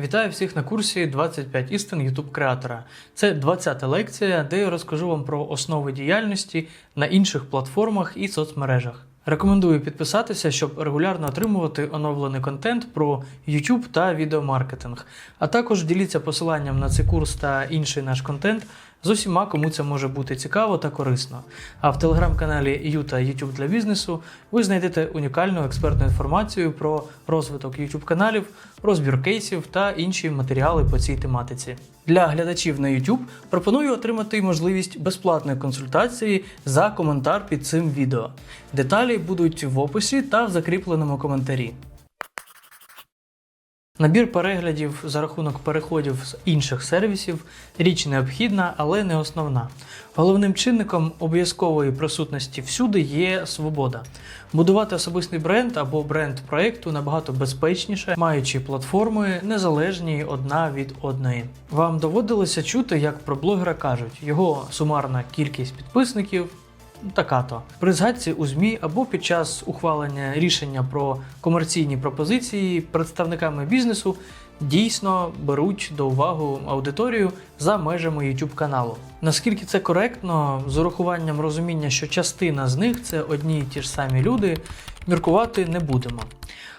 Вітаю всіх на курсі 25 істин YouTube креатора. Це 20-та лекція, де я розкажу вам про основи діяльності на інших платформах і соцмережах. Рекомендую підписатися, щоб регулярно отримувати оновлений контент про YouTube та відеомаркетинг. А також діліться посиланням на цей курс та інший наш контент з усіма, кому це може бути цікаво та корисно. А в телеграм-каналі Юта YouTube для бізнесу ви знайдете унікальну експертну інформацію про розвиток YouTube каналів, розбір кейсів та інші матеріали по цій тематиці. Для глядачів на YouTube пропоную отримати можливість безплатної консультації за коментар під цим відео. Деталі будуть в описі та в закріпленому коментарі. Набір переглядів за рахунок переходів з інших сервісів річ необхідна, але не основна. Головним чинником обов'язкової присутності всюди є свобода. Будувати особистий бренд або бренд проєкту набагато безпечніше, маючи платформи незалежні одна від одної. Вам доводилося чути, як про блогера кажуть, його сумарна кількість підписників така то. При згадці у ЗМІ або під час ухвалення рішення про комерційні пропозиції представниками бізнесу дійсно беруть до уваги аудиторію за межами YouTube каналу. Наскільки це коректно, з урахуванням розуміння, що частина з них це одні й ті ж самі люди, міркувати не будемо.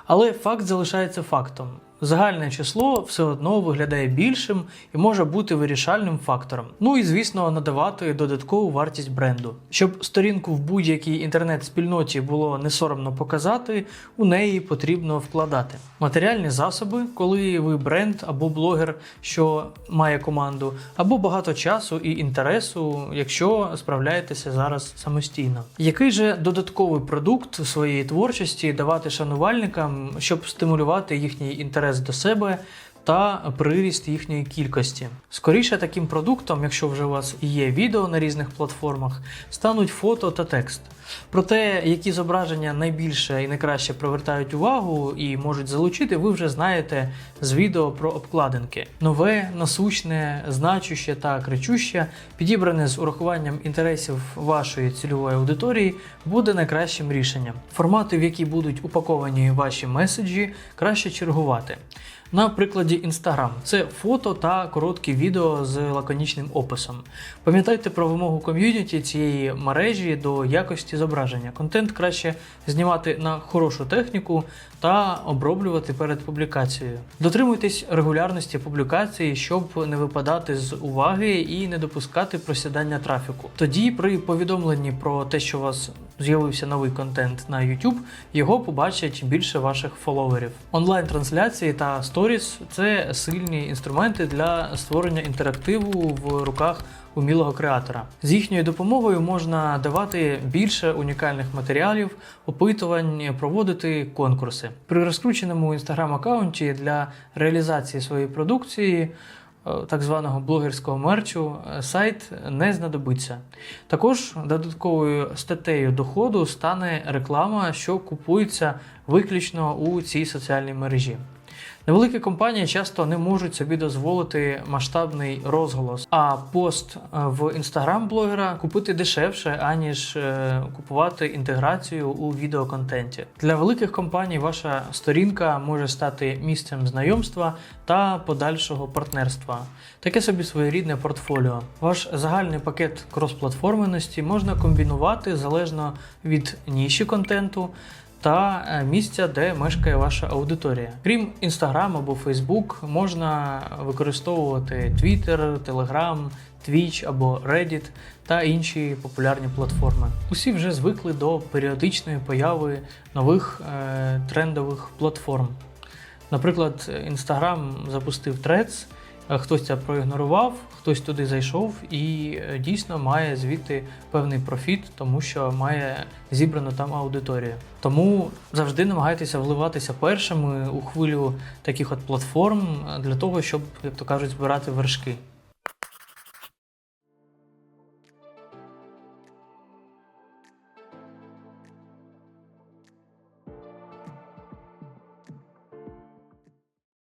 Але факт залишається фактом. Загальне число все одно виглядає більшим і може бути вирішальним фактором. Ну і звісно, надавати додаткову вартість бренду. Щоб сторінку в будь-якій інтернет-спільноті було не соромно показати, у неї потрібно вкладати матеріальні засоби, коли ви бренд або блогер, що має команду, або багато часу і інтересу, якщо справляєтеся зараз самостійно. Який же додатковий продукт своєї творчості давати шанувальникам, щоб стимулювати їхній інтерес до себе та приріст їхньої кількості. Скоріше таким продуктом, якщо вже у вас є відео на різних платформах, стануть фото та текст. Про те, які зображення найбільше і найкраще привертають увагу і можуть залучити, ви вже знаєте з відео про обкладинки. Нове, насущне, значуще та кричуще, підібране з урахуванням інтересів вашої цільової аудиторії, буде найкращим рішенням. Формати, в які будуть упаковані ваші меседжі, краще чергувати. На прикладі Instagram це фото та короткі відео з лаконічним описом. Пам'ятайте про вимогу ком'юніті цієї мережі до якості зображення. Контент краще знімати на хорошу техніку та оброблювати перед публікацією. Дотримуйтесь регулярності публікації, щоб не випадати з уваги і не допускати просідання трафіку. Тоді, при повідомленні про те, що вас з'явився новий контент на YouTube, його побачать більше ваших фоловерів. Онлайн-трансляції та сторіс це сильні інструменти для створення інтерактиву в руках умілого креатора. З їхньою допомогою можна давати більше унікальних матеріалів, опитувань, проводити конкурси. При розкрученому інстаграм-аккаунті для реалізації своєї продукції. Е, Так званого блогерського мерчу е, сайт не знадобиться. Також додатковою статтею доходу стане реклама, що купується виключно у цій соціальній мережі. Невеликі компанії часто не можуть собі дозволити масштабний розголос, а пост е, в інстаграм блогера купити дешевше, аніж е, купувати інтеграцію у відеоконтенті. Для великих компаній ваша сторінка може стати місцем знайомства та подальшого партнерства. Таке собі своєрідне портфоліо. Ваш загальний пакет кросплатформеності можна комбінувати залежно від ніші контенту та е, місця, де мешкає ваша аудиторія. Крім Instagram або Facebook, можна використовувати Twitter, Telegram, Twitch або Reddit та інші популярні платформи. Усі вже звикли до періодичної появи нових е, трендових платформ. Наприклад, Instagram запустив Threads, хтось це проігнорував, хтось туди зайшов і е, дійсно має звідти певний профіт, тому що має зібрану там аудиторію. Тому завжди намагайтеся вливатися першими у хвилю таких от платформ е, для того, щоб, як то кажуть, збирати вершки.